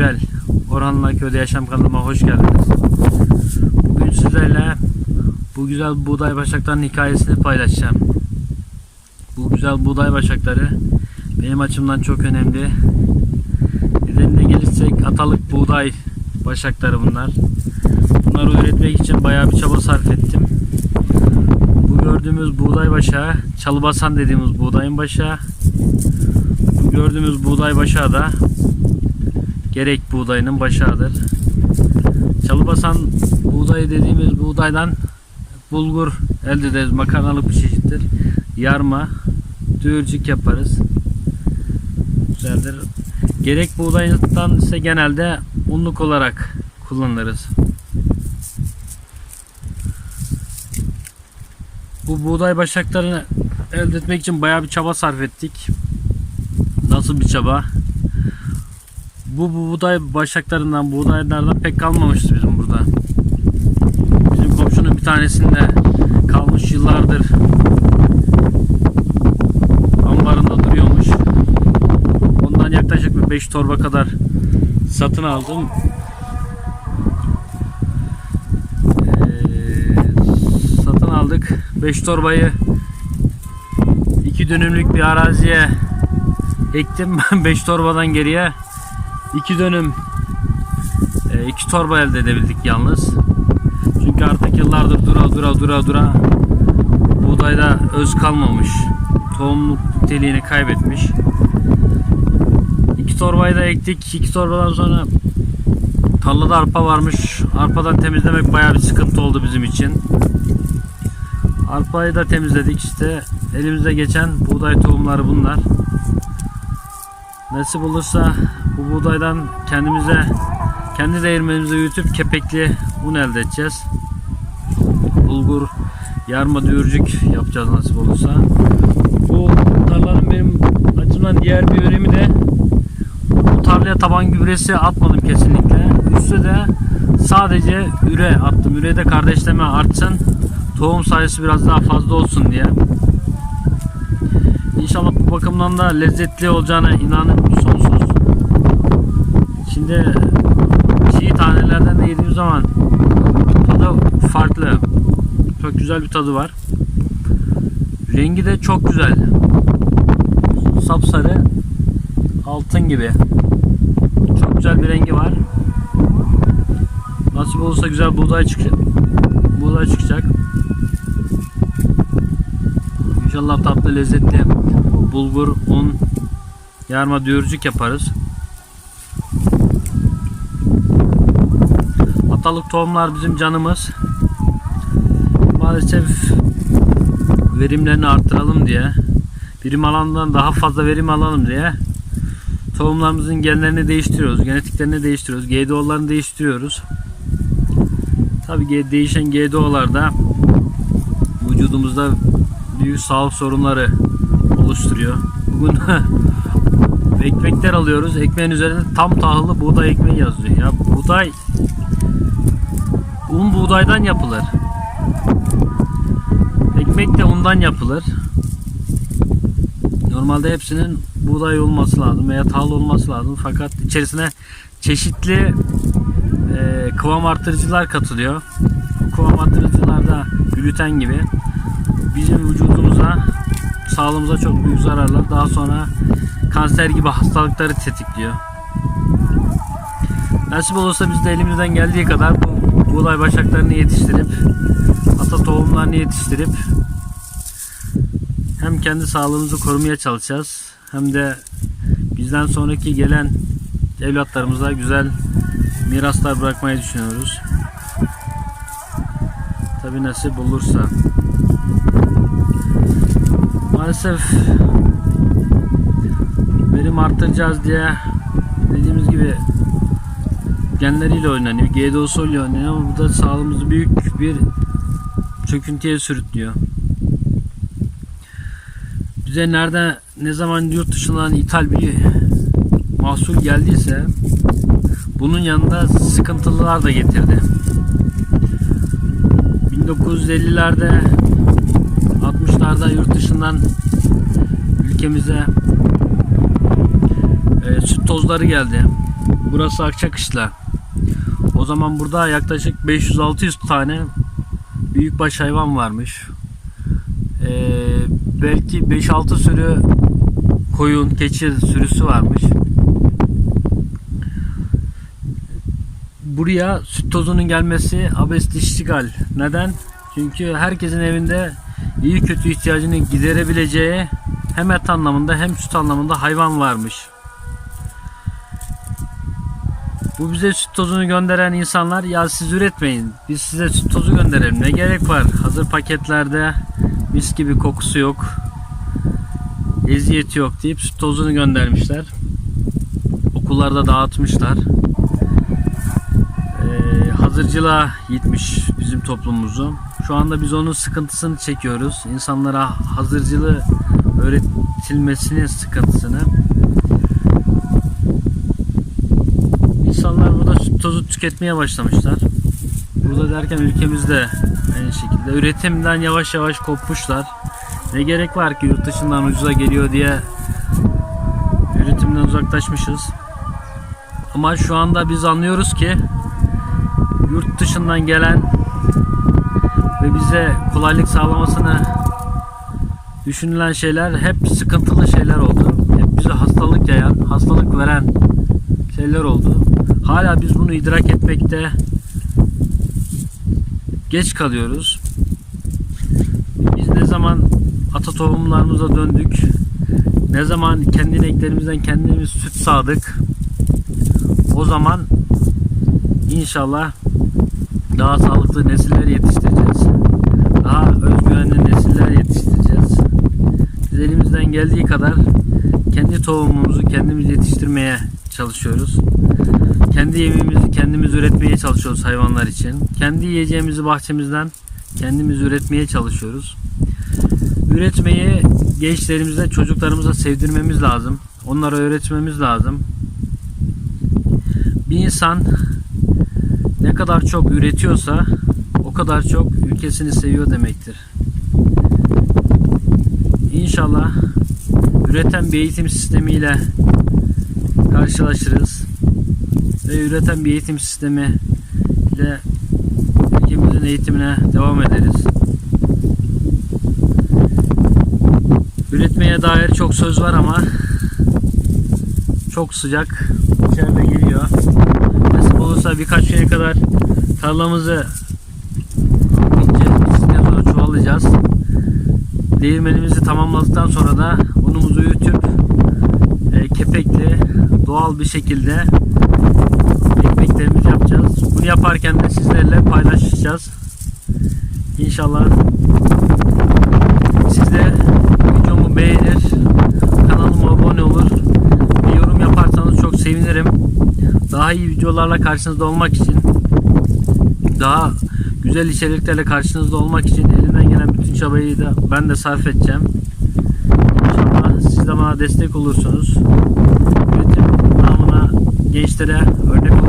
Gürel. Orhanlı Köy'de Yaşam kanalıma hoş geldiniz. Bugün sizlerle bu güzel buğday başaklarının hikayesini paylaşacağım. Bu güzel buğday başakları benim açımdan çok önemli. Nedenine gelirsek atalık buğday başakları bunlar. Bunları üretmek için bayağı bir çaba sarf ettim. Bu gördüğümüz buğday başağı, çalıbasan dediğimiz buğdayın başağı. Bu gördüğümüz buğday başağı da gerek buğdayının başağıdır. Çalıbasan buğdayı dediğimiz buğdaydan bulgur elde ederiz. Makarnalık bir çeşittir. Yarma, düğürcük yaparız. Güzeldir. Gerek buğdayından ise genelde unluk olarak kullanırız. Bu buğday başaklarını elde etmek için bayağı bir çaba sarf ettik. Nasıl bir çaba? Bu buğday başaklarından, buğdaylardan pek kalmamıştı bizim burada. Bizim komşunun bir tanesinde kalmış yıllardır ambarında duruyormuş. Ondan yaklaşık bir 5 torba kadar satın aldım. Ee, satın aldık. 5 torbayı 2 dönümlük bir araziye ektim. 5 torbadan geriye 2 dönüm 2 torba elde edebildik yalnız. Çünkü artık yıllardır dura dura dura dura buğdayda öz kalmamış. Tohumluk niteliğini kaybetmiş. 2 torbayı da ektik. 2 torbadan sonra tarlada arpa varmış. Arpadan temizlemek bayağı bir sıkıntı oldu bizim için. Arpayı da temizledik işte. Elimize geçen buğday tohumları bunlar. Nasip olursa bu buğdaydan kendimize kendi değirmenimize yütüp kepekli un elde edeceğiz. Bulgur, yarma düğürcük yapacağız nasip olursa. Bu tarlanın benim açımdan diğer bir önemi de bu tarlaya taban gübresi atmadım kesinlikle. Üste de sadece üre attım. Üre de kardeşleme artsın. Tohum sayısı biraz daha fazla olsun diye. İnşallah bu bakımdan da lezzetli olacağına sonsuz. Şimdi çiğ tanelerden de yediğim zaman tadı farklı. Çok güzel bir tadı var. Rengi de çok güzel. Sapsarı altın gibi. Çok güzel bir rengi var. Nasip olursa güzel buğday çıkacak. Buğday çıkacak. İnşallah tatlı lezzetli bulgur, un, yarma düğürcük yaparız. Atalık tohumlar bizim canımız. Maalesef verimlerini arttıralım diye, birim alandan daha fazla verim alalım diye tohumlarımızın genlerini değiştiriyoruz, genetiklerini değiştiriyoruz, GDO'larını değiştiriyoruz. Tabii değişen GDO'lar da vücudumuzda büyük sağlık sorunları oluşturuyor. Bugün ekmekler alıyoruz. Ekmeğin üzerinde tam tahıllı buğday ekmeği yazıyor. Ya buğday un buğdaydan yapılır. Ekmek de undan yapılır. Normalde hepsinin buğday olması lazım veya tahıl olması lazım. Fakat içerisine çeşitli e, kıvam artırıcılar katılıyor. Bu kıvam artırıcılar da gluten gibi bizim vücudumuza sağlığımıza çok büyük zararlar daha sonra kanser gibi hastalıkları tetikliyor. Nasip olursa biz de elimizden geldiği kadar bu buğday başaklarını yetiştirip ata tohumlarını yetiştirip hem kendi sağlığımızı korumaya çalışacağız hem de bizden sonraki gelen evlatlarımıza güzel miraslar bırakmayı düşünüyoruz. Tabi nasip olursa. Maalesef verim arttıracağız diye dediğimiz gibi genleriyle oynanıyor. GDO'su ile oynanıyor ama bu da sağlığımızı büyük bir çöküntüye sürüklüyor. Bize nerede ne zaman yurt dışından ithal bir mahsul geldiyse bunun yanında sıkıntılılar da getirdi. 1950'lerde 60'larda yurt dışından ülkemize e, süt tozları geldi. Burası Akçakışla. Zaman burada yaklaşık 500-600 tane büyükbaş hayvan varmış. Ee, belki 5-6 sürü koyun, keçi sürüsü varmış. Buraya süt tozunun gelmesi abesli iştigal. Neden? Çünkü herkesin evinde iyi kötü ihtiyacını giderebileceği hem et anlamında hem süt anlamında hayvan varmış. Bu bize süt tozunu gönderen insanlar ya siz üretmeyin biz size süt tozu gönderelim. Ne gerek var? Hazır paketlerde mis gibi kokusu yok eziyeti yok deyip süt tozunu göndermişler. Okullarda dağıtmışlar. Ee, hazırcılığa gitmiş bizim toplumumuzu. Şu anda biz onun sıkıntısını çekiyoruz. İnsanlara hazırcılığı öğretilmesinin sıkıntısını İnsanlar burada süt tozu tüketmeye başlamışlar. Burada derken ülkemizde aynı şekilde üretimden yavaş yavaş kopmuşlar. Ne gerek var ki yurt dışından ucuza geliyor diye üretimden uzaklaşmışız. Ama şu anda biz anlıyoruz ki yurt dışından gelen ve bize kolaylık sağlamasını düşünülen şeyler hep sıkıntılı şeyler oldu. Hep bize hastalık yayan, hastalık veren şeyler oldu. Hala biz bunu idrak etmekte geç kalıyoruz. Biz ne zaman ata tohumlarımıza döndük, ne zaman kendi ineklerimizden kendimiz süt sağdık, o zaman inşallah daha sağlıklı nesiller yetiştireceğiz. Daha özgüvenli nesiller yetiştireceğiz. Biz elimizden geldiği kadar kendi tohumumuzu kendimiz yetiştirmeye çalışıyoruz. Kendi yemeğimizi kendimiz üretmeye çalışıyoruz hayvanlar için. Kendi yiyeceğimizi bahçemizden kendimiz üretmeye çalışıyoruz. Üretmeyi gençlerimize, çocuklarımıza sevdirmemiz lazım. Onlara öğretmemiz lazım. Bir insan ne kadar çok üretiyorsa o kadar çok ülkesini seviyor demektir. İnşallah üreten bir eğitim sistemiyle karşılaşırız ve üreten bir eğitim sistemi ile ülkemizin eğitimine devam ederiz. Üretmeye dair çok söz var ama çok sıcak içeride geliyor. Nasip olursa birkaç güne kadar tarlamızı sonra çoğalacağız. Değirmenimizi tamamladıktan sonra da unumuzu öğütüp e, kepekli doğal bir şekilde ekmeklerimizi yapacağız. Bunu yaparken de sizlerle paylaşacağız. İnşallah siz de videomu beğenir, kanalıma abone olur, bir yorum yaparsanız çok sevinirim. Daha iyi videolarla karşınızda olmak için, daha güzel içeriklerle karşınızda olmak için elimden gelen bütün çabayı da ben de sarf edeceğim. İnşallah siz de bana destek olursunuz. Üretim namına gençlere örnek